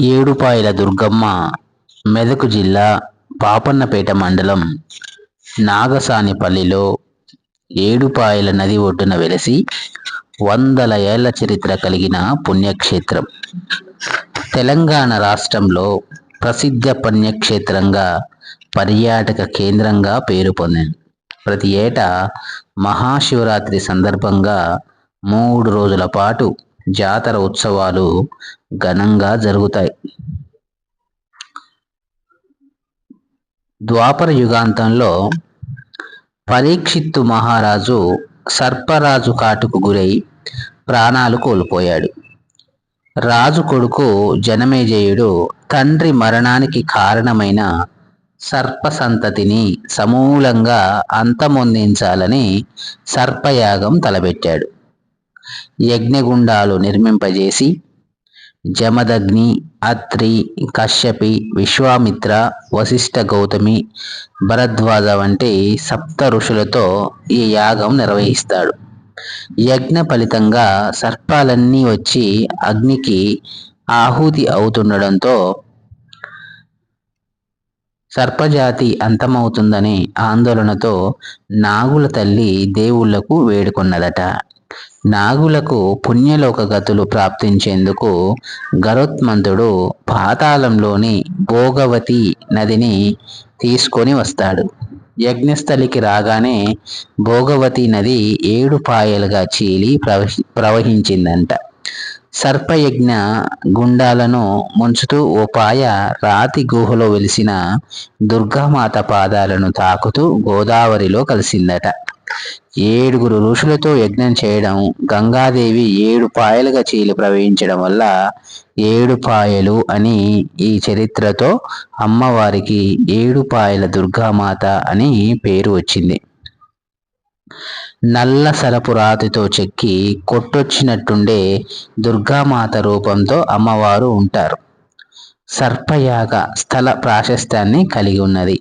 ఏడుపాయల దుర్గమ్మ మెదకు జిల్లా పాపన్నపేట మండలం నాగసానిపల్లిలో ఏడుపాయల నది ఒడ్డున వెలసి వందల ఏళ్ళ చరిత్ర కలిగిన పుణ్యక్షేత్రం. తెలంగాణ రాష్ట్రంలో ప్రసిద్ధ పుణ్యక్షేత్రంగా పర్యాటక కేంద్రంగా పేరు పొందింది. ప్రతి ఏటా మహాశివరాత్రి సందర్భంగా మూడు రోజుల పాటు జాతర ఉత్సవాలు ఘనంగా జరుగుతాయి. ద్వాపర యుగాంతంలో పరీక్షిత్తు మహారాజు సర్పరాజు కాటుకు గురై ప్రాణాలు కోల్పోయాడు. రాజు కొడుకు జనమేజయుడు తండ్రి మరణానికి కారణమైన సర్ప సంతతిని సమూలంగా అంతమొందించాలని సర్పయాగం తలపెట్టాడు. యజ్ఞగుండాలు నిర్మింపజేసి జమదగ్ని అత్రి కశ్యపి విశ్వామిత్ర వశిష్ఠ గౌతమి భరద్వాజ వంటి సప్త ఋషులతో ఈ యాగం నిర్వహిస్తాడు. యజ్ఞ ఫలితంగా సర్పాలన్నీ వచ్చి అగ్నికి ఆహుతి అవుతుండడంతో సర్పజాతి అంతమవుతుందనే ఆందోళనతో నాగుల తల్లి దేవుళ్ళకు వేడుకొన్నదట. నాగులకు పుణ్యలోక గతులు ప్రాప్తించేందుకు గరుత్మంతుడు పాతాళంలోని భోగవతి నదిని తీసుకొని వస్తాడు. యజ్ఞస్థలికి రాగానే భోగవతి నది ఏడు పాయలుగా చీలి ప్రవహి ప్రవహించిందంట. సర్పయజ్ఞ గుండాలను ముంచుతూ ఓ పాయ రాతి గుహలో వెలిసిన దుర్గామాత పాదాలను తాకుతూ గోదావరిలో కలిసిందట. ఏడుగురు ఋషులతో యజ్ఞం చేయడం గంగాదేవి ఏడు పాయలుగా చీలి ప్రవహించడం వల్ల ఏడు పాయలు అని ఈ చరిత్రతో అమ్మవారికి ఏడు పాయల దుర్గామాత అని పేరు వచ్చింది. నల్ల సలపు రాతితో చెక్కి కొట్టొచ్చినట్టుండే దుర్గామాత రూపంతో అమ్మవారు ఉంటారు. సర్పయాగ స్థల ప్రాశస్త్యాన్ని కలిగి ఉన్నది.